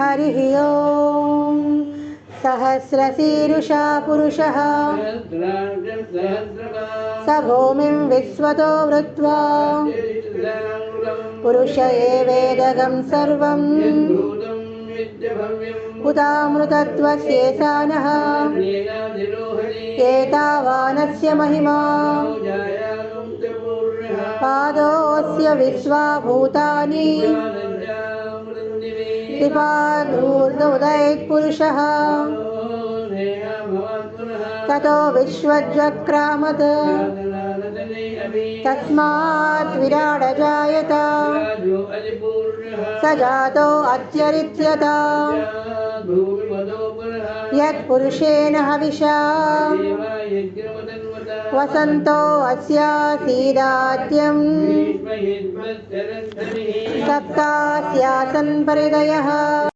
हरिः ॐ सहस्रशीरुषा पुरुषः। स भूमिं विश्वतो वृत्वा पुरुष एवेदगं सर्वं उदामृतत्वस्येषानः एतावानस्य महिमा। पादोऽस्य विश्वाभूतानि त्रिपादूर्दुदयत्पुरुषः ततो विश्वज्वक्रामत्। तस्मात् विराडजायत स जातो अत्यरित्यत। यत्पुरुषेण हविषा। वसन्तो अस्यासीदाद्यम् सप्तास्यासन् परिदयः